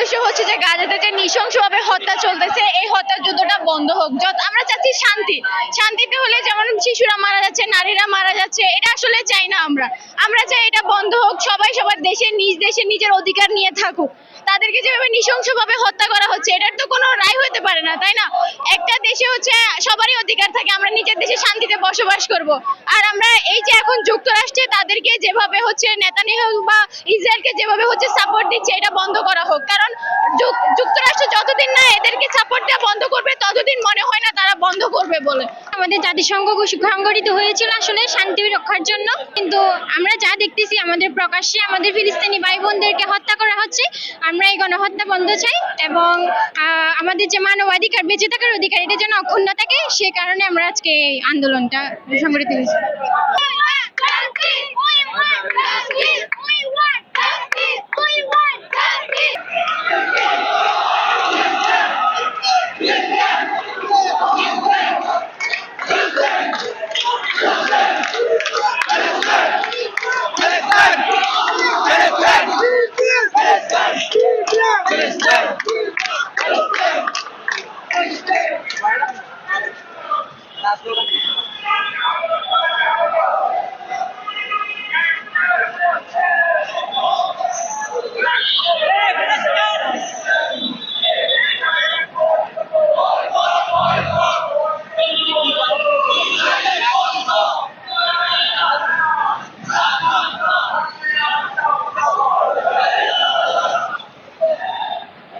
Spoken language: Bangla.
উদ্দেশ্য হচ্ছে যে গাজাতে যে নৃশংসভাবে হত্যা চলতেছে, এই হত্যা যুদ্ধটা বন্ধ হোক। যত, আমরা চাচ্ছি শান্তি। শান্তিতে হলে যেমন শিশুরা মারা যাচ্ছে, নারীরা মারা যাচ্ছে, এটা আসলে চাই না আমরা। আমরা চাই এটা বন্ধ হোক, সবাই সবার দেশে নিজ দেশে নিজের অধিকার নিয়ে থাকুক। তাদেরকে যেভাবে নৃশংসভাবে হত্যা করা হচ্ছে, এটার তো কোনো রায় হতে পারে না, তাই না? একটা দেশে হচ্ছে সবারই অধিকার থাকে, আমরা নিজের দেশে শান্তিতে বসবাস করব। আর আমরা এই যে এখন যুক্তরাষ্ট্রে তাদেরকে যেভাবে হচ্ছে নেতানিয়াহু বা ইসরায়েলকে যেভাবে হচ্ছে সাপোর্ট দিচ্ছে, এটা বন্ধ করা হোক। কারণ যুক- যুক্তরাষ্ট্র যতদিন না এদেরকে সাপোর্ট দেওয়া বন্ধ করবে, ততদিন মনে হয় না তারা বন্ধ করবে বলে। আমাদের জাতিসংঘ সংগঠিত হয়েছিল আসলে শান্তি রক্ষার জন্য কিন্তু আমরা যা দেখতেছি আমাদের প্রকাশ্যে আমাদের ফিলিস্তিনি ভাই বোনদেরকে হত্যা করা হচ্ছে আমরা এই গণহত্যা বন্ধ চাই এবং আমাদের যে মানবাধিকার বেঁচে থাকার অধিকার এটা যেন অক্ষুণ্ণ থাকে সে কারণে আমরা আজকে এই আন্দোলনটা সংগঠিত হয়েছি Last